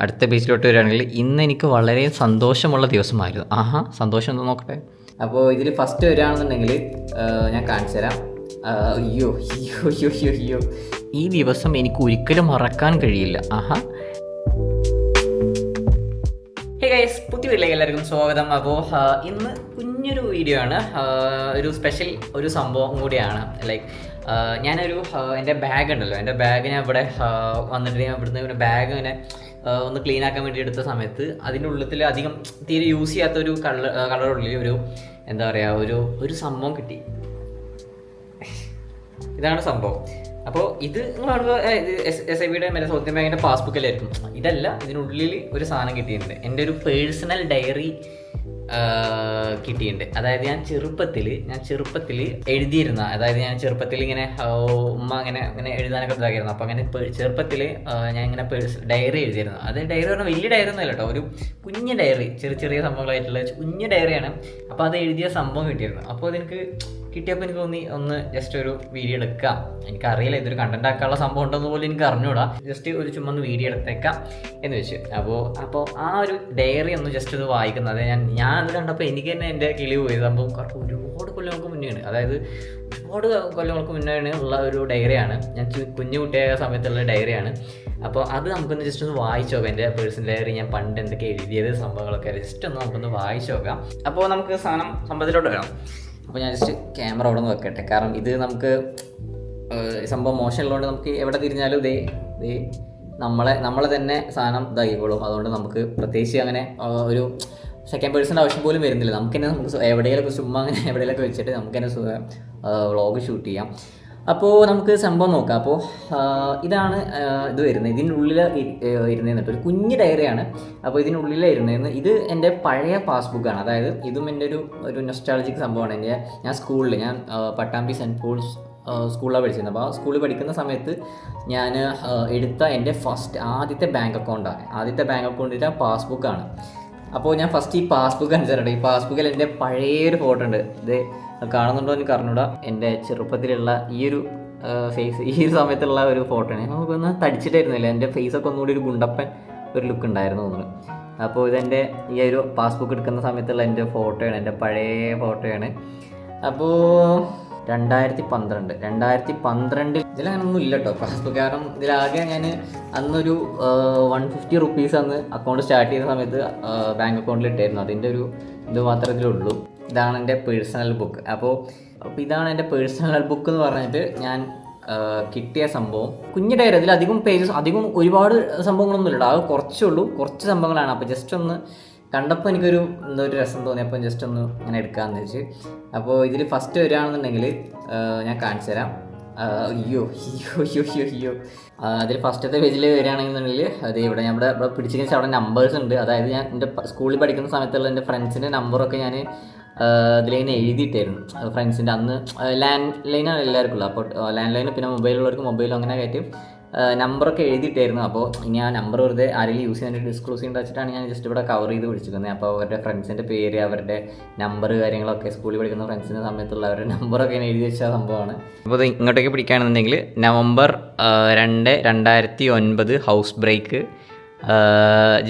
അടുത്ത പേജിലോട്ട് വരികയാണെങ്കിൽ ഇന്ന് എനിക്ക് വളരെ സന്തോഷമുള്ള ദിവസമായിരുന്നു. ആഹാ സന്തോഷം എന്ന് നോക്കട്ടെ? അപ്പോൾ ഇതിൽ ഫസ്റ്റ് വരികയാണെന്നുണ്ടെങ്കിൽ ഞാൻ കാണിച്ചു തരാം. അയ്യോ അയ്യോ അയ്യോ അയ്യോ അയ്യോ. ഈ ദിവസം എനിക്ക് ഒരിക്കലും മറക്കാൻ കഴിയില്ല. ആഹാ. ഹേ ഗൈസ് പുതിയ വീട്ടിലേക്ക് എല്ലാവർക്കും സ്വാഗതം. അപ്പോൾ ഇന്ന് കുഞ്ഞൊരു വീഡിയോ ആണ്. ഒരു സ്പെഷ്യൽ ഒരു സംഭവം കൂടിയാണ്. ലൈക്ക് ഞാനൊരു എന്റെ ബാഗ് ഉണ്ടല്ലോ എന്റെ ബാഗ് ഞാൻ ഇവിടെ വന്നിട്ട് ഞാൻ ഇവിടുന്ന് പിന്നെ ബാഗ് ഇങ്ങനെ ഒന്ന് ക്ലീൻ ആക്കാൻ വേണ്ടി എടുത്ത സമയത്ത് അതിന്റെ ഉള്ളത്തിൽ അധികം തീരെ യൂസ് ചെയ്യാത്ത ഒരു കളർ കളറുള്ളിൽ ഒരു എന്താ പറയുക ഒരു ഒരു സംഭവം കിട്ടി. ഇതാണ് സംഭവം. അപ്പോൾ ഇത് നിങ്ങൾ എസ് ഐ ബിയുടെ മറ്റേ സൗത്ത് ബാങ്കിന്റെ പാസ്ബുക്കിലായിരിക്കും ഇതല്ല ഇതിനുള്ളിൽ ഒരു സാധനം കിട്ടിയിട്ടുണ്ട്. എന്റെ ഒരു പേഴ്സണൽ ഡയറി കിട്ടിയിട്ടുണ്ട്. അതായത് ഞാൻ ചെറുപ്പത്തിൽ ഞാൻ ചെറുപ്പത്തിൽ എഴുതിയിരുന്ന അതായത് ഞാൻ ചെറുപ്പത്തിൽ ഇങ്ങനെ ഉമ്മ അങ്ങനെ അങ്ങനെ എഴുതാനൊക്കെ ഇതാക്കിയിരുന്നു. അപ്പോൾ അങ്ങനെ ചെറുപ്പത്തിൽ ഞാൻ ഇങ്ങനെ ഡയറി എഴുതിയിരുന്നു. അത് ഡയറി പറഞ്ഞാൽ വലിയ ഡയറി ഒന്നും അല്ല കേട്ടോ. ഒരു കുഞ്ഞ് ഡയറി ചെറിയ ചെറിയ സംഭവങ്ങളായിട്ടുള്ള കുഞ്ഞ് ഡയറിയാണ് അപ്പോൾ അത് എഴുതിയ സംഭവം കിട്ടിയിരുന്നു. അപ്പോൾ അതെനിക്ക് കിട്ടിയപ്പോൾ എനിക്ക് തോന്നി ഒന്ന് ജസ്റ്റ് ഒരു വീഡിയോ എടുക്കാം. എനിക്കറിയില്ല ഇതൊരു കണ്ടന്റ് ആക്കാനുള്ള സംഭവം ഉണ്ടെന്ന് പോലും എനിക്ക് അറിഞ്ഞൂടാ. ജസ്റ്റ് ഒരു ചുമ്മാ ഒന്ന് വീഡിയോ എടുത്തേക്കാം എന്ന് വെച്ച്. അപ്പോൾ അപ്പോൾ ആ ഒരു ഡയറി ഒന്ന് ജസ്റ്റ് ഇത് വായിക്കുന്നത്. ഞാൻ ഞാൻ അത് കണ്ടപ്പോൾ എനിക്ക് തന്നെ എന്റെ കിളി പോയി. സംഭവം ഒരുപാട് കൊല്ലങ്ങൾക്ക് മുന്നെയാണ്. അതായത് ഒരുപാട് കൊല്ലങ്ങൾക്ക് മുന്നേ ഉള്ള ഒരു ഡയറിയാണ് ഞാൻ കുഞ്ഞു കുട്ടിയായ സമയത്തുള്ള ഡയറിയാണ് അപ്പോൾ അത് നമുക്കൊന്ന് ജസ്റ്റ് ഒന്ന് വായിച്ചു നോക്കാം. എന്റെ പേഴ്സണൽ ഡയറി ഞാൻ പണ്ട് എന്തൊക്കെ എഴുതിയത് സംഭവങ്ങളൊക്കെ ജസ്റ്റ് ഒന്ന് നമുക്കൊന്ന് വായിച്ചു നോക്കാം. അപ്പോൾ നമുക്ക് സാധനം സംഭവത്തിലോട്ട് വരാം. അപ്പോൾ ഞാൻ ജസ്റ്റ് ക്യാമറ അവിടെ നിന്ന് വെക്കട്ടെ. കാരണം ഇത് നമുക്ക് സംഭവം മോശമുള്ളതുകൊണ്ട് നമുക്ക് എവിടെ തിരിഞ്ഞാലും ഇതേ ഇതേ നമ്മളെ നമ്മളെ തന്നെ സാധനം ഇതായിക്കോളും. അതുകൊണ്ട് നമുക്ക് പ്രത്യേകിച്ച് അങ്ങനെ ഒരു സെക്കൻഡ് പേഴ്സന്റെ ആവശ്യം പോലും വരുന്നില്ല. നമുക്ക് തന്നെ നമുക്ക് എവിടെയെങ്കിലും ചുമ്മാ അങ്ങനെ എവിടെയെങ്കിലൊക്കെ വെച്ചിട്ട് നമുക്ക് തന്നെ വ്ളോഗ് ഷൂട്ട് ചെയ്യാം. അപ്പോൾ നമുക്ക് സംഭവം നോക്കാം. അപ്പോൾ ഇതാണ് ഇത് വരുന്നത്. ഇതിനുള്ളിൽ ഇരുന്നേന്നിട്ട് ഒരു കുഞ്ഞ് ഡയറിയാണ് അപ്പോൾ ഇതിനുള്ളിൽ ഇരുന്നതെന്ന് ഇത് എന്റെ പഴയ പാസ്ബുക്കാണ് അതായത് ഇതും എന്റെ ഒരു ഒരു നൊസ്റ്റാളജിക് സംഭവമാണ്. എന്റെ ഞാൻ സ്കൂളിൽ ഞാൻ പട്ടാമ്പി സെന്റ് പോൾസ് സ്കൂളിലാണ് പഠിച്ചിരുന്നത്. അപ്പോൾ ആ സ്കൂളിൽ പഠിക്കുന്ന സമയത്ത് ഞാൻ എടുത്ത എന്റെ ഫസ്റ്റ് ആദ്യത്തെ ബാങ്ക് അക്കൗണ്ടാണ് ആദ്യത്തെ ബാങ്ക് അക്കൗണ്ടിന്റെ പാസ്ബുക്കാണ് അപ്പോൾ ഞാൻ ഫസ്റ്റ് ഈ പാസ്ബുക്ക് അനുസരിച്ചിട്ടുണ്ട് ഈ പാസ്ബുക്കിൽ എന്റെ പഴയൊരു ഫോട്ടോ ഉണ്ട്. ഇത് കാണുന്നുണ്ടോ എനിക്ക് അറിഞ്ഞൂടാ. എന്റെ ചെറുപ്പത്തിലുള്ള ഈ ഒരു ഫേസ് ഈ ഒരു സമയത്തുള്ള ഒരു ഫോട്ടോ ആണ് നമുക്കൊന്ന് തടിച്ചിട്ടായിരുന്നില്ല. എന്റെ ഫേസൊക്കെ ഒന്നുകൂടി ഒരു ഗുണ്ടപ്പൻ ഒരു ലുക്ക് ഉണ്ടായിരുന്നു തോന്നുന്നു. അപ്പോൾ ഇതെന്റെ ഈ ഒരു പാസ്ബുക്ക് എടുക്കുന്ന സമയത്തുള്ള എന്റെ ഫോട്ടോയാണ് എന്റെ പഴയ ഫോട്ടോയാണ് അപ്പോൾ രണ്ടായിരത്തി പന്ത്രണ്ട് രണ്ടായിരത്തി പന്ത്രണ്ടിൽ ഇതിലങ്ങനൊന്നും ഇല്ല കേട്ടോ പാസ്ബുക്ക് കാരണം ഇതിലാകെ ഞാൻ അന്നൊരു വൺ ഫിഫ്റ്റി റുപ്പീസ് അന്ന് അക്കൗണ്ട് സ്റ്റാർട്ട് ചെയ്ത സമയത്ത് ബാങ്ക് അക്കൗണ്ടിൽ ഇട്ടായിരുന്നു. അതിന്റെ ഒരു ഇത് മാത്രമേ ഇതിലുള്ളൂ. ഇതാണ് എന്റെ പേഴ്സണൽ ബുക്ക്. അപ്പോൾ അപ്പോൾ ഇതാണ് എന്റെ പേഴ്സണൽ ബുക്ക് എന്ന് പറഞ്ഞിട്ട് ഞാൻ കിട്ടിയ സംഭവം. കുഞ്ഞു ഡയറി അതിൽ അധികം പേജസ് അധികം ഒരുപാട് സംഭവങ്ങളൊന്നും ഇല്ല അത് കുറച്ചേ ഉള്ളൂ. കുറച്ച് സംഭവങ്ങളാണ്. അപ്പോൾ ജസ്റ്റ് ഒന്ന് കണ്ടപ്പോൾ എനിക്കൊരു എന്തോ ഒരു രസം തോന്നി. അപ്പം ജസ്റ്റ് ഒന്ന് ഇങ്ങനെ എടുക്കാമെന്ന് വെച്ച്. അപ്പോൾ ഇതിൽ ഫസ്റ്റ് വരികയാണെന്നുണ്ടെങ്കിൽ ഞാൻ കാണിച്ചു തരാം. അയ്യോ അയ്യോ അയ്യോ അയ്യോ അയ്യോ. അതിൽ ഫസ്റ്റത്തെ പേജിൽ വരികയാണെന്നുണ്ടെങ്കിൽ അത് ഇവിടെ ഞാൻ ഇവിടെ ഇവിടെ പിടിച്ചു അവിടെ നമ്പേഴ്സ് ഉണ്ട്. അതായത് ഞാൻ എന്റെ സ്കൂളിൽ പഠിക്കുന്ന സമയത്തുള്ള എന്റെ ഫ്രണ്ട്സിന്റെ നമ്പറൊക്കെ ഞാൻ ഇതിലിങ്ങനെ എഴുതിയിട്ടായിരുന്നു. ഫ്രണ്ട്സിന്റെ അന്ന് ലാൻഡ് ലൈനാണ് എല്ലാവർക്കും ഉള്ളത്. അപ്പോൾ ലാൻഡ് ലൈന് പിന്നെ മൊബൈലുള്ളവർക്ക് മൊബൈലും അങ്ങനെ കയറ്റി നമ്പറൊക്കെ എഴുതിയിട്ടായിരുന്നു. അപ്പോൾ ഇനി ആ നമ്പർ വെറുതെ ആരെങ്കിലും യൂസ് ചെയ്യാൻ ഡിസ്ക്ലോസ് ചെയ്യേണ്ട വെച്ചിട്ടാണ് ഞാൻ ജസ്റ്റ് ഇവിടെ കവർ ചെയ്ത് വിളിച്ചിരുന്നത് അപ്പോൾ അവരുടെ ഫ്രണ്ട്സിന്റെ പേര് അവരുടെ നമ്പർ കാര്യങ്ങളൊക്കെ സ്കൂളിൽ പഠിക്കുന്ന ഫ്രണ്ട്സിന്റെ സമയത്തുള്ള അവരുടെ നമ്പറൊക്കെ ഞാൻ എഴുതി വെച്ച സംഭവമാണ്. അപ്പോൾ ഇത് ഇങ്ങോട്ടേക്ക് പിടിക്കുകയാണെന്നുണ്ടെങ്കിൽ നവംബർ രണ്ട് രണ്ടായിരത്തി ഒൻപത് ഹൗസ് ബ്രേക്ക്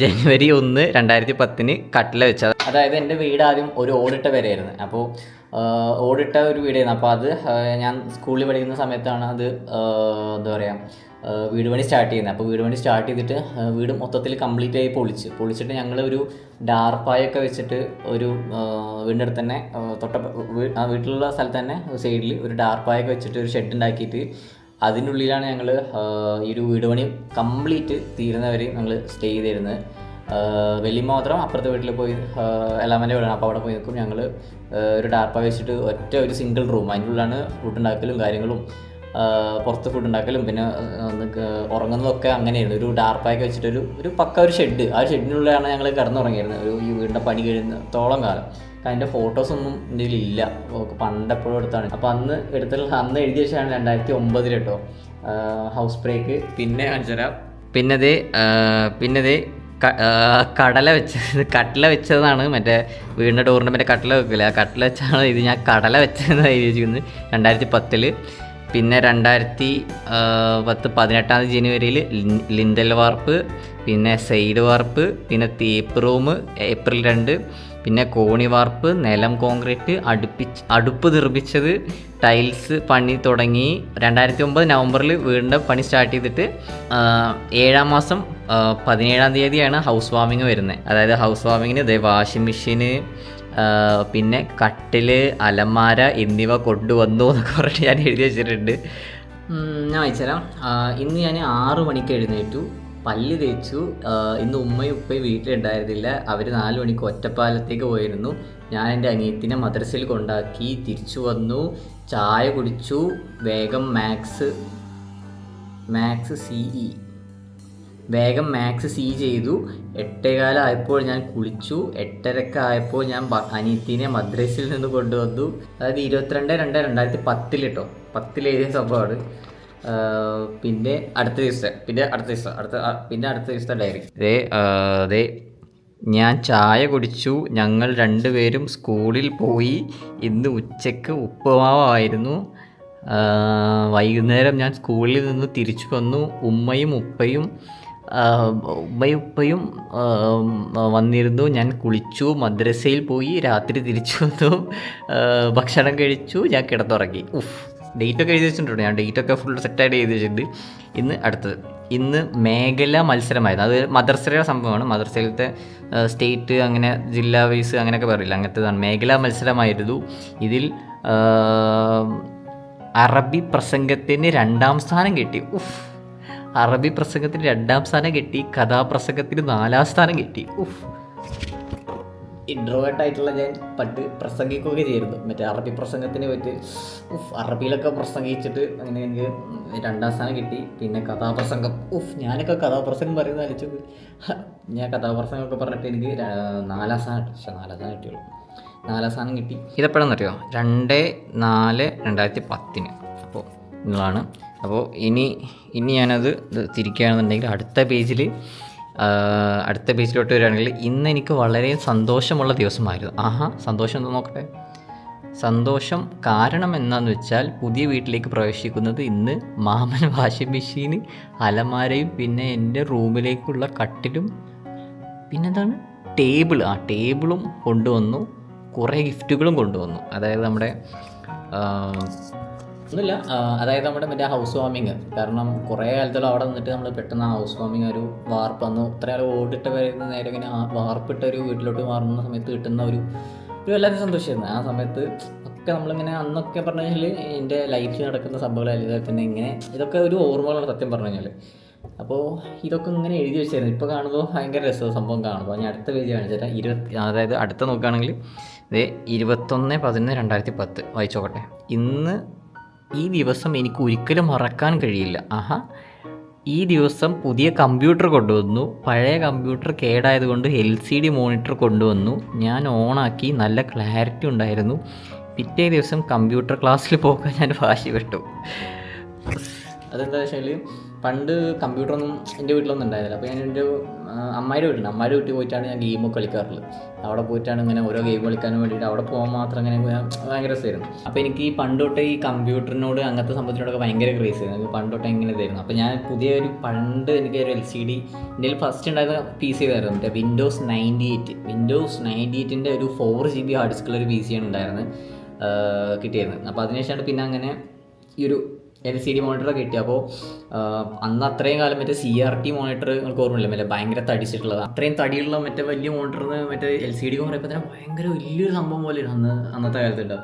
ജനുവരി ഒന്ന് രണ്ടായിരത്തി പത്തിന് കട്ടില വെച്ചത്. അതായത് എന്റെ വീട് ആദ്യം ഒരു ഓടിട്ട വരെയായിരുന്നു. അപ്പോൾ ഓടിട്ട ഒരു വീടായിരുന്നു. അപ്പോൾ അത് ഞാൻ സ്കൂളിൽ പഠിക്കുന്ന സമയത്താണ് അത് എന്താ പറയുക വീട് പണി സ്റ്റാർട്ട് ചെയ്യുന്നത്. അപ്പോൾ വീട് പണി സ്റ്റാർട്ട് ചെയ്തിട്ട് വീട് മൊത്തത്തിൽ കംപ്ലീറ്റ് ആയി പൊളിച്ച്. പൊളിച്ചിട്ട് ഞങ്ങൾ ഒരു ഡാർപ്പായൊക്കെ വെച്ചിട്ട് ഒരു വീടിന്റെ അടുത്ത് തന്നെ തൊട്ട ആ വീട്ടിലുള്ള സ്ഥലത്ത് തന്നെ സൈഡിൽ ഒരു ഡാർപ്പായൊക്കെ വെച്ചിട്ട് ഒരു ഷെഡ് ഉണ്ടാക്കിയിട്ട് അതിന്റെ ഉള്ളിലാണ് ഞങ്ങൾ ഈ ഒരു വീട് പണി കംപ്ലീറ്റ് തീരുന്നവരെ ഞങ്ങൾ സ്റ്റേ ചെയ്തിരുന്നത്. വലിയ മാത്രം അപ്പുറത്തെ വീട്ടിൽ പോയി എല്ലാമന്റെ വീടാണ്. അപ്പോൾ അവിടെ പോയി നിൽക്കും. ഞങ്ങൾ ഒരു ഡാർപ്പ വെച്ചിട്ട് ഒറ്റ ഒരു സിംഗിൾ റൂം. അതിന്റെ ഉള്ളിലാണ് ഫുഡ് ഉണ്ടാക്കലും കാര്യങ്ങളും പുറത്ത് ഫുഡ് ഉണ്ടാക്കലും. പിന്നെ ഉറങ്ങുന്നതൊക്കെ അങ്ങനെയായിരുന്നു. ഒരു ഡാർപ്പായൊക്കെ വെച്ചിട്ടൊരു ഒരു പക്ക ഒരു ഷെഡ് ആ ഷെഡിനുള്ളിലാണ് ഞങ്ങൾ കിടന്നുറങ്ങിയിരുന്നത്. ഒരു ഈ വീടിന്റെ പണി കഴിയുന്നത്തോളം കാലം. അതിന്റെ ഫോട്ടോസൊന്നും എന്റെ ഇല്ല. പണ്ട് പണ്ടെപ്പോഴും എടുത്താണ്. അപ്പോൾ അന്ന് എടുത്തിട്ടുള്ള അന്ന് എഴുതിയ വെച്ചാണ് രണ്ടായിരത്തി ഒമ്പതിൽ കേട്ടോ ഹൗസ് ബ്രേക്ക് പിന്നെ അഞ്ചര പിന്നത് പിന്നത് കടല വെച്ച കട്ടില വെച്ചതാണ് മറ്റേ വീടിന്റെ ഡോറിന്റെ മറ്റേ കട്ടില വെക്കില്ല? ആ കട്ടില വെച്ചാണ് ഇത് ഞാൻ കടല വെച്ചതെന്ന് എഴുതിയിരിക്കുന്നത് രണ്ടായിരത്തി പത്തിൽ പിന്നെ രണ്ടായിരത്തി പത്ത് പതിനെട്ടാം തീയതി ജനുവരിയിൽ ലിന്തൽ വാർപ്പ് പിന്നെ സൈഡ് വാർപ്പ് പിന്നെ തേപ്പ് റൂം ഏപ്രിൽ രണ്ട്. പിന്നെ കോണി വാർപ്പ് നിലം കോൺക്രീറ്റ് അടുപ്പിച്ച് അടുപ്പ് നിർമ്മിച്ചത് ടൈൽസ് പണി തുടങ്ങി. രണ്ടായിരത്തി ഒമ്പത് നവംബറിൽ വീടിന്റെ പണി സ്റ്റാർട്ട് ചെയ്തിട്ട് ഏഴാം മാസം പതിനേഴാം തീയതിയാണ് ഹൗസ് വാമിങ് വരുന്നത്. അതായത് ഹൗസ് വാമിങ്ങിന് ഇതേ വാഷിംഗ് മെഷീന് പിന്നെ കട്ടിൽ അലമാര എന്നിവ കൊണ്ടുവന്നു എന്നൊക്കെ പറഞ്ഞിട്ട് ഞാൻ എഴുതി വെച്ചിട്ടുണ്ട്. ഞാൻ വായിച്ചുതരാം ഇന്ന് ഞാൻ ആറു മണിക്ക് എഴുന്നേറ്റു. പല്ല് തേച്ചു. ഇന്ന് ഉമ്മയും ഉപ്പയും വീട്ടിലുണ്ടായിരുന്നില്ല. അവർ നാല് മണിക്ക് ഒറ്റപ്പാലത്തേക്ക് പോയിരുന്നു. ഞാൻ എന്റെ അനിയത്തിനെ മദ്രസയിൽ കൊണ്ടാക്കി തിരിച്ചു വന്നു. ചായ കുടിച്ചു. വേഗം മാത്സ് മാത്സ് സിഇ വേഗം മാത്സ് സി ചെയ്തു. എട്ടേകാലായപ്പോൾ ഞാൻ കുളിച്ചു. എട്ടരക്ക് ആയപ്പോൾ ഞാൻ അനിയത്തിനെ മദ്രസയിൽ നിന്ന് കൊണ്ടുവന്നു. അതായത് ഇരുപത്തിരണ്ട് രണ്ട് രണ്ടായിരത്തി പത്തിൽ എഴുതിയ സംഭവമാണ്. പിന്നെ അടുത്ത ദിവസത്തെ പിന്നെ അടുത്ത ദിവസം അടുത്ത പിന്നെ അടുത്ത ദിവസത്തെ ഡയറി അതെ അതെ ഞാൻ ചായ കുടിച്ചു ഞങ്ങൾ രണ്ടുപേരും സ്കൂളിൽ പോയി ഇന്ന് ഉച്ചയ്ക്ക് ഉപ്പുമാവായിരുന്നു. വൈകുന്നേരം ഞാൻ സ്കൂളിൽ നിന്ന് തിരിച്ചു വന്നു ഉമ്മയും ഉപ്പയും ഉമ്മയും ഉപ്പയും വന്നിരുന്നു ഞാൻ കുളിച്ചു മദ്രസയിൽ പോയി രാത്രി തിരിച്ചു വന്നു ഭക്ഷണം കഴിച്ചു ഞാൻ കിടന്നുറങ്ങി. ഉഫ്. ഡേറ്റൊക്കെ എഴുതി വെച്ചിട്ടുണ്ട്. ഞാൻ ഡേറ്റ് ഒക്കെ ഫുൾ സെറ്റായിട്ട് എഴുതി വെച്ചിട്ടുണ്ട്. ഇന്ന് അടുത്തത്. ഇന്ന് മേഖല മത്സരമായിരുന്നു. അത് മദർസയുടെ സംഭവമാണ്. മദർസയിലത്തെ സ്റ്റേറ്റ് അങ്ങനെ ജില്ലാ വൈസ് അങ്ങനെയൊക്കെ പറയില്ല? അങ്ങനത്തേതാണ്. മേഖലാ മത്സരമായിരുന്നു. ഇതിൽ അറബി പ്രസംഗത്തിന് രണ്ടാം സ്ഥാനം കിട്ടി. ഉഫ്. അറബി പ്രസംഗത്തിന് രണ്ടാം സ്ഥാനം കിട്ടി. കഥാപ്രസംഗത്തിന് നാലാം സ്ഥാനം കിട്ടി. ഉഫ്. ഇൻട്രോവേർട്ട് ആയിട്ടുള്ള ഞാൻ പണ്ട് പ്രസംഗിക്കുകയൊക്കെ ചെയ്തിരുന്നു. മറ്റേ അറബി പ്രസംഗത്തിന് പറ്റി ഉഫ് അറബിയിലൊക്കെ പ്രസംഗിച്ചിട്ട് അങ്ങനെ എനിക്ക് രണ്ടാം സ്ഥാനം കിട്ടി. പിന്നെ കഥാപ്രസംഗം. ഉഫ് ഞാനൊക്കെ കഥാപ്രസംഗം പറയുന്നത് അലിച്ചു ഞാൻ കഥാപ്രസംഗമൊക്കെ പറഞ്ഞിട്ട് എനിക്ക് നാലാം സ്ഥാനം പക്ഷേ നാലാം സ്ഥാനം കിട്ടിയുള്ളൂ. നാലാം സ്ഥാനം കിട്ടി. ഇതെപ്പോഴാണെന്നറിയോ രണ്ട് നാല് രണ്ടായിരത്തി പത്തിന്. അപ്പോൾ ഇന്നതാണ് അപ്പോൾ ഇനി ഇനി ഞാനത് തിരിക്കുകയാണെന്നുണ്ടെങ്കിൽ അടുത്ത പേജിൽ അടുത്ത പേജിലോട്ട് വരികയാണെങ്കിൽ ഇന്ന് എനിക്ക് വളരെ സന്തോഷമുള്ള ദിവസമായിരുന്നു. ആഹാ സന്തോഷം എന്ന് നോക്കട്ടെ? സന്തോഷം കാരണം എന്താണെന്ന് വെച്ചാൽ പുതിയ വീട്ടിലേക്ക് പ്രവേശിക്കുന്നത് ഇന്ന് മാമൻ വാഷിംഗ് മെഷീൻ അലമാരയും പിന്നെ എന്റെ റൂമിലേക്കുള്ള കട്ടിലും പിന്നെന്താണ്? ടേബിൾ ആ ടേബിളും കൊണ്ടുവന്നു. കുറേ ഗിഫ്റ്റുകളും കൊണ്ടുവന്നു. അതായത് നമ്മുടെ ഒന്നുമില്ല അതായത് നമ്മുടെ മറ്റേ ഹൗസ് വാമിങ് കാരണം കുറേ കാലത്തോളം അവിടെ നിന്നിട്ട് നമ്മൾ പെട്ടെന്ന് ഹൗസ് വാമിങ് ഒരു വാർപ്പ് വന്നു. ഇത്രയാൾ ഓടിട്ട് വരുന്ന നേരെ ഇങ്ങനെ വാർപ്പിട്ട ഒരു വീട്ടിലോട്ട് മാറുന്ന സമയത്ത് കിട്ടുന്ന ഒരു ഒരു വല്ലാത്ത സന്തോഷമായിരുന്നു ആ സമയത്ത് ഒക്കെ നമ്മളിങ്ങനെ അന്നൊക്കെ പറഞ്ഞു കഴിഞ്ഞാൽ എന്റെ ലൈഫിൽ നടക്കുന്ന സംഭവങ്ങളായാലും ഇതൊക്കെ തന്നെ. ഇങ്ങനെ ഇതൊക്കെ ഒരു ഓർമ്മകളാണ് സത്യം പറഞ്ഞു കഴിഞ്ഞാൽ അപ്പോൾ ഇതൊക്കെ ഇങ്ങനെ എഴുതി വെച്ചായിരുന്നു. ഇപ്പോൾ കാണുമ്പോൾ ഭയങ്കര രസമാണ് സംഭവം കാണുമ്പോൾ ഞാൻ അടുത്ത പേജ് കാണിച്ചുതരാം ഇരുപത്തി അതായത് അടുത്ത നോക്കുകയാണെങ്കിൽ ഇത് ഇരുപത്തൊന്ന് പതിനൊന്ന് രണ്ടായിരത്തി പത്ത്. വായിച്ചോക്കട്ടെ ഇന്ന് ഈ ദിവസം എനിക്ക് ഒരിക്കലും മറക്കാൻ കഴിയില്ല. ആഹാ. ഈ ദിവസം പുതിയ കമ്പ്യൂട്ടർ കൊണ്ടുവന്നു. പഴയ കമ്പ്യൂട്ടർ കേടായതുകൊണ്ട് എൽ സി ഡി മോണിറ്റർ കൊണ്ടുവന്നു. ഞാൻ ഓണാക്കി നല്ല ക്ലാരിറ്റി ഉണ്ടായിരുന്നു. പിറ്റേ ദിവസം കമ്പ്യൂട്ടർ ക്ലാസ്സിൽ പോകാൻ ഞാൻ വാശി വിട്ടു അതെന്താ വെച്ചാൽ പണ്ട് കമ്പ്യൂട്ടറൊന്നും എന്റെ വീട്ടിലൊന്നും ഉണ്ടായില്ല അപ്പോൾ ഞാൻ എന്റെ അമ്മയുടെ വീട്ടിൽ അമ്മായിയുടെ വീട്ടിൽ പോയിട്ടാണ് ഞാൻ ഗെയിമൊക്കെ കളിക്കാറുള്ളത്. അവിടെ പോയിട്ടാണ് ഇങ്ങനെ ഓരോ ഗെയിം കളിക്കാനും വേണ്ടിയിട്ട് അവിടെ പോകാൻ മാത്രം അങ്ങനെ ഭയങ്കര രസമായിരുന്നു. അപ്പോൾ എനിക്ക് ഈ പണ്ട് തൊട്ടേ ഈ കമ്പ്യൂട്ടറിനോട് അങ്ങനത്തെ സംഭവത്തിനോടൊക്കെ ഭയങ്കര ക്രേസ് ആയിരുന്നു. പണ്ട് തൊട്ടേ ഇങ്ങനെ ഇതായിരുന്നു. അപ്പോൾ ഞാൻ പുതിയൊരു പണ്ട് എനിക്ക് ഒരു എൽ സി ഡി എന്റെ ഫസ്റ്റ് ഉണ്ടായിരുന്ന പി സി ആയിരുന്നു മറ്റേ വിൻഡോസ് നയന്റി എയ്റ്റ് വിൻഡോസ് നയന്റി എയ്റ്റിന്റെ ഒരു ഫോർ ജി ബി ഹാർഡ് ഡിസ്കുള്ള ഒരു പി സിയാണ് ഉണ്ടായിരുന്നത് കിട്ടിയിരുന്നത്. അപ്പോൾ അതിനുശേഷമാണ് പിന്നെ അങ്ങനെ ഈ ഒരു എൽ സി ഡി മോണിറ്റർ കിട്ടി. അപ്പോൾ അന്ന് അത്രയും കാലം മറ്റേ സി ആർ ടി മോണിറ്റർ നിങ്ങൾക്ക് ഓർമ്മയില്ല? മറ്റേ ഭയങ്കര തടിച്ചിട്ടുള്ളത്. അത്രയും തടിയുള്ള മറ്റേ വലിയ മോണിറ്ററിന് മറ്റേ എൽ സി ഡി എന്ന് പറയുമ്പോൾ തന്നെ ഭയങ്കര വലിയൊരു സംഭവം പോലെ അന്ന് അന്നത്തെ കാലത്തുണ്ട്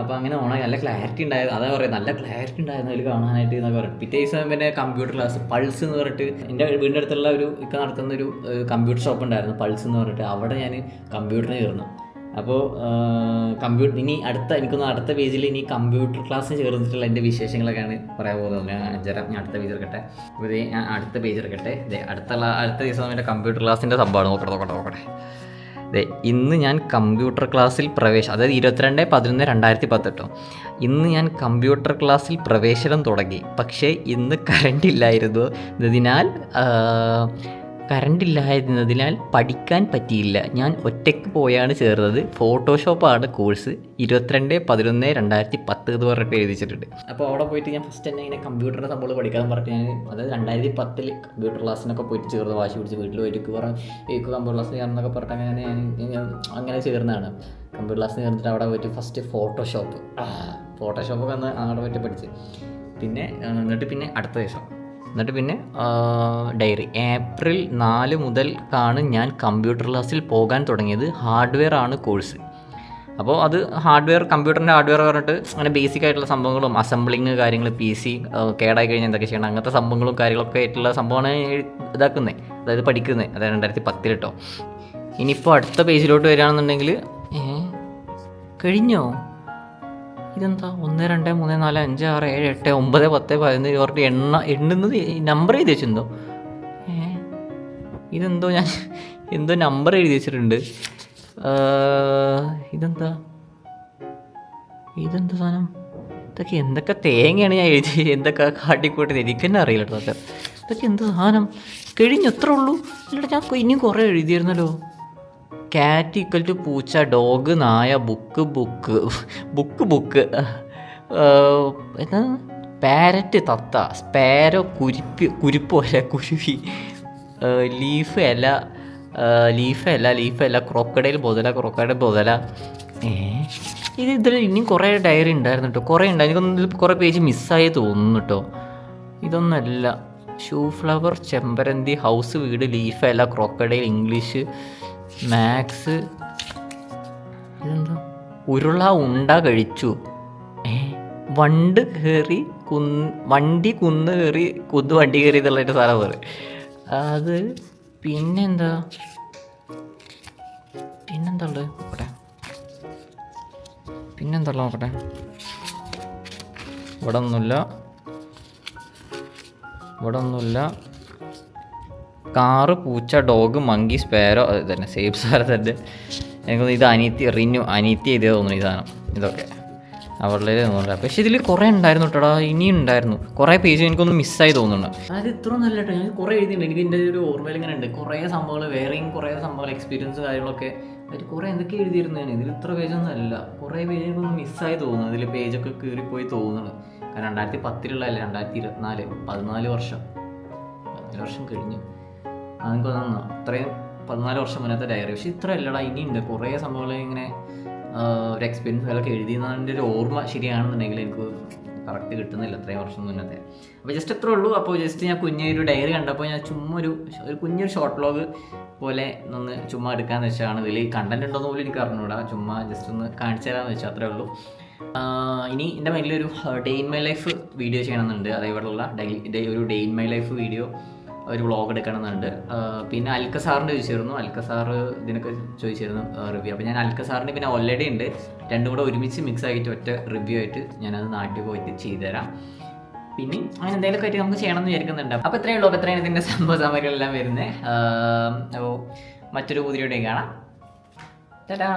അപ്പോൾ അങ്ങനെ ഓണായി. നല്ല ക്ലാരിറ്റി ഉണ്ടായത് അതാ പറയുക നല്ല ക്ലാരിറ്റി ഉണ്ടായിരുന്നു അതിൽ കാണാനായിട്ട് എന്നൊക്കെ പറയും പിറ്റേ ദിവസം പിന്നെ കമ്പ്യൂട്ടർ ക്ലാസ് പൾസ് എന്ന് പറഞ്ഞിട്ട് എന്റെ വീടിന്റെ അടുത്തുള്ള ഒരു ഇക്ക നടത്തുന്ന ഒരു കമ്പ്യൂട്ടർ ഷോപ്പ് ഉണ്ടായിരുന്നു പൾസ് എന്ന് പറഞ്ഞിട്ട്. അവിടെ ഞാൻ കമ്പ്യൂട്ടറിന് ചേർന്നു. അപ്പോൾ കമ്പ്യൂട്ടർ ഇനി അടുത്ത എനിക്കൊന്ന് അടുത്ത പേജിൽ ഇനി കമ്പ്യൂട്ടർ ക്ലാസ്സിന് ചേർന്നിട്ടുള്ള എന്റെ വിശേഷങ്ങളൊക്കെയാണ് പറയാൻ പോകുന്നത്. ഞാൻ അഞ്ചര ഞാൻ അടുത്ത പേജ് എടുക്കട്ടെ അപ്പോൾ ഇതേ ഞാൻ അടുത്ത പേജ് എടുക്കട്ടെ ഇതേ അടുത്തുള്ള അടുത്ത ദിവസം എന്റെ കമ്പ്യൂട്ടർ ക്ലാസ്സിന്റെ സംഭവമാണ്. നോക്കട്ടെ നോക്കട്ടെ നോക്കട്ടെ. അതെ ഇന്ന് ഞാൻ കമ്പ്യൂട്ടർ ക്ലാസ്സിൽ പ്രവേശം അതായത് ഇരുപത്തിരണ്ട് പതിനൊന്ന് രണ്ടായിരത്തി പത്തെട്ടോ. ഇന്ന് ഞാൻ കമ്പ്യൂട്ടർ ക്ലാസ്സിൽ പ്രവേശനം തുടങ്ങി. പക്ഷേ ഇന്ന് കറണ്ട് ഇല്ലായിരുന്നു. എന്നതിനാൽ കറണ്ട് ഇല്ലായിരുന്നതിനാൽ പഠിക്കാൻ പറ്റിയില്ല. ഞാൻ ഒറ്റയ്ക്ക് പോയാണ് ചേർന്നത്. ഫോട്ടോഷോപ്പാണ് കോഴ്സ്. ഇരുപത്തിരണ്ട് പതിനൊന്ന് രണ്ടായിരത്തി പത്ത് എന്ന് പറഞ്ഞിട്ട് എഴുതിച്ചിട്ടുണ്ട്. അപ്പോൾ അവിടെ പോയിട്ട് ഞാൻ ഫസ്റ്റ് തന്നെ ഇങ്ങനെ കമ്പ്യൂട്ടറിന്റെ സംഭവം പഠിക്കാൻ പറഞ്ഞു ഞാൻ അതായത് രണ്ടായിരത്തി പത്തിൽ കമ്പ്യൂട്ടർ ക്ലാസ്സിനൊക്കെ പോയിട്ട് ചേർന്ന് വാശി പിടിച്ച് വീട്ടിൽ പോയിട്ട് കുറേ എനിക്ക് കമ്പ്യൂട്ടർ ക്ലാസ് ചേർന്നൊക്കെ പറഞ്ഞിട്ട് അങ്ങനെ ഞാൻ അങ്ങനെ ചേർന്നതാണ്. കമ്പ്യൂട്ടർ ക്ലാസ് ചേർന്നിട്ട് അവിടെ പോയിട്ട് ഫസ്റ്റ് ഫോട്ടോഷോപ്പ് ഫോട്ടോഷോപ്പൊക്കെ അന്ന് അവിടെ പോയിട്ട് പഠിച്ച്. പിന്നെ എന്നിട്ട് പിന്നെ അടുത്ത ദിവസം. എന്നിട്ട് പിന്നെ ഡയറി ഏപ്രിൽ നാല് മുതൽക്കാണ് ഞാൻ കമ്പ്യൂട്ടർ ക്ലാസ്സിൽ പോകാൻ തുടങ്ങിയത്. ഹാർഡ്വെയർ ആണ് കോഴ്സ് അപ്പോൾ അത് ഹാർഡ്വെയർ കമ്പ്യൂട്ടറിന്റെ ഹാർഡ്വെയർ പറഞ്ഞിട്ട് അങ്ങനെ ബേസിക് ആയിട്ടുള്ള സംഭവങ്ങളും അസംബ്ലിങ് കാര്യങ്ങൾ പി സി കേടായി കഴിഞ്ഞാൽ എന്തൊക്കെ ചെയ്യണം അങ്ങനത്തെ സംഭവങ്ങളും കാര്യങ്ങളൊക്കെ ആയിട്ടുള്ള സംഭവമാണ് ഇതാക്കുന്നത് അതായത് പഠിക്കുന്നത് അതായത് രണ്ടായിരത്തി പത്തിൽ കേട്ടോ ഇനിയിപ്പോൾ അടുത്ത പേജിലോട്ട് വരികയാണെന്നുണ്ടെങ്കിൽ കഴിഞ്ഞോ? ഇതെന്താ? ഒന്ന് രണ്ട് മൂന്ന് നാല് അഞ്ച് ആറ് ഏഴ് എട്ട് ഒമ്പത് പത്ത് പതിനൊന്ന് ഇവരുടെ എണ്ണ എണ്ണുന്നത് നമ്പർ എഴുതി വെച്ചിട്ടുണ്ടോ? ഏ? ഇതെന്തോ ഞാൻ എന്തോ നമ്പർ എഴുതി വെച്ചിട്ടുണ്ട്. ഇതെന്താ? ഇതെന്താ സാധനം? ഇതൊക്കെ എന്തൊക്കെ തേങ്ങയാണ് ഞാൻ എഴുതി എന്തൊക്കെ കാട്ടിക്കൂട്ടത് എനിക്ക് തന്നെ അറിയില്ല കേട്ടോ അതൊക്കെ ഇതൊക്കെ എന്ത് സാധനം? കഴിഞ്ഞു എത്ര ഉള്ളൂ. എന്നിട്ട് ഞാൻ ഇനിയും കുറേ എഴുതിയിരുന്നല്ലോ. കാറ്റ് ഈക്വൽ ടു പൂച്ച ഡോഗ് നായ ബുക്ക് ബുക്ക് ബുക്ക് ബുക്ക് എന്താ പാരറ്റ് തത്ത സ്പാരോ കുരിപ്പ് കുരിപ്പോ അല്ല കുരുവി. ലീഫ് അല്ല ലീഫ് അല്ല ലീഫ് അല്ല ക്രോക്കടയിൽ ബൊതല ക്രോക്കഡൈൽ ബൊതല ഏ? ഇത് ഇതിൽ ഇനിയും കുറേ ഡയറി ഉണ്ടായിരുന്നു കേട്ടോ കുറേ ഉണ്ടായിരുന്നു എനിക്കൊന്നും ഇതിൽ കുറേ പേജ് മിസ്സായി തോന്നുന്നു കേട്ടോ ഇതൊന്നല്ല. ഷൂ ഫ്ലവർ ചെമ്പരന്തി ഹൗസ് വീട് ലീഫ് അല്ല ക്രോക്കടയിൽ ഇംഗ്ലീഷ് മാത്സ് ഇതെന്താ? ഉരുള ഉണ്ട കഴിച്ചു. വണ്ട് കയറി കുന്ന് വണ്ടി കുന്ന് കയറി കുന്ന് വണ്ടി കയറി എന്നുള്ളതിന്റെ സാധനം പറയും. അത് പിന്നെന്താ? പിന്നെന്താ ഉള്ളത്? നോക്കട്ടെ. പിന്നെന്താ ഉള്ളത് നോക്കട്ടെ? ഇവിടെ ഒന്നുമില്ല ഇവിടെ ഒന്നുമില്ല കാറ് പൂച്ച ഡോഗ് മങ്കി സ്പേരോ തന്നെ സേഫ് തന്നെ. എനിക്കൊന്ന് ഇത് അനീത്തി റിന്യൂ അനീത്തി ചെയ്തേ തോന്നുന്നു ഈ സാധനം. ഇതൊക്കെ. അവളുടെ തോന്നുന്നില്ല പക്ഷേ ഇതിൽ കുറേ ഉണ്ടായിരുന്നു കേട്ടോടാ ഇനിയും ഉണ്ടായിരുന്നു. കുറേ പേജ് എനിക്കൊന്ന് മിസ്സായി തോന്നുന്നുണ്ട്. അതായത് ഇത്ര നല്ല കേട്ടോ ഞാൻ കുറേ എഴുതിയിട്ടുണ്ട്. എനിക്ക് ഇതിന്റെ ഒരു ഓർമ്മയിൽ ഇങ്ങനെ ഉണ്ട്. കുറേ സംഭവങ്ങൾ വേറെയും കുറേ സംഭവങ്ങൾ എക്സ്പീരിയൻസ് കാര്യങ്ങളൊക്കെ അതിൽ കുറേ എന്തൊക്കെ എഴുതിയിരുന്നതാണ് ഇതിൽ ഇത്ര പേജൊന്നും അല്ല. കുറേ പേജ് എനിക്കൊന്ന് മിസ്സായി തോന്നുന്നു. ഇതിൽ പേജൊക്കെ കീറിപ്പോയി തോന്നുന്നു. കാരണം രണ്ടായിരത്തി പത്തിലുള്ളതല്ല രണ്ടായിരത്തി ഇരുപത്തിനാല് പതിനാല് വർഷം. പതിനാല് വർഷം കഴിഞ്ഞു. അതെനിക്ക് തോന്നുന്നു. അത്രയും പതിനാല് വർഷം മുന്നത്തെ ഡയറി പക്ഷെ ഇത്ര അല്ലടാ ഇനിയുണ്ട്. കുറേ സംഭവങ്ങൾ ഇങ്ങനെ ഒരു എക്സ്പീരിയൻസ് അതൊക്കെ എഴുതിയെന്നതിന്റെ ഒരു ഓർമ്മ ശരിയാണെന്നുണ്ടെങ്കിൽ എനിക്ക് കറക്റ്റ് കിട്ടുന്നില്ല അത്രയും വർഷം മുന്നത്തെ. അപ്പോൾ ജസ്റ്റ് ഇത്രേ ഉള്ളൂ. അപ്പോൾ ജസ്റ്റ് ഞാൻ കുഞ്ഞൊരു ഡയറി കണ്ടപ്പോൾ ഞാൻ ചുമ്മാ ഒരു ഒരു കുഞ്ഞൊരു ഷോർട്ട് വ്ളോഗ് പോലെ ഒന്ന് ചുമ്മാ എടുക്കാന്ന് വെച്ചാണ്. ഇതിൽ കണ്ടന്റ് ഉണ്ടോന്ന് പോലും എനിക്ക് അറിഞ്ഞൂടാ. ചുമ്മാ ജസ്റ്റ് ഒന്ന് കാണിച്ചു തരാമെന്ന് വെച്ചാൽ അത്രേ ഉള്ളൂ. ഇനി എന്റെ മൈൻഡിൽ ഒരു day in my life video ചെയ്യണമെന്നുണ്ട്. അതേപോലുള്ള ഡെയിലി ഒരു day in my life video ഒരു വ്ളോഗ് എടുക്കണമെന്നുണ്ട്. എന്നുണ്ട് പിന്നെ അൽക്കസാറിന്റെ ചോദിച്ചിരുന്നു. അൽക്ക സാർ ഇതിനൊക്കെ ചോദിച്ചിരുന്നു റിവ്യൂ അപ്പോൾ ഞാൻ അൽക്ക സാറിന് പിന്നെ ഓൾറെഡി ഉണ്ട്. രണ്ടും കൂടെ ഒരുമിച്ച് മിക്സ് ആക്കിയിട്ട് ഒറ്റ റിവ്യൂ ആയിട്ട് ഞാനത് നാട്ടിൽ പോയിട്ട് ചെയ്തുതരാം. പിന്നെ അങ്ങനെ എന്തെങ്കിലുമൊക്കെ ആയിട്ട് നമുക്ക് ചെയ്യണം എന്ന് വിചാരിക്കുന്നുണ്ട്. അപ്പോൾ ഇത്രയേ ഉള്ളൂ. അപ്പോൾ ഇത്രയാണ് ഇതിന്റെ സംഭവ സാമഗ്രികളെല്ലാം വരുന്നത്. അപ്പോൾ മറ്റൊരു പുതിയ കാണാം. ചേട്ടാ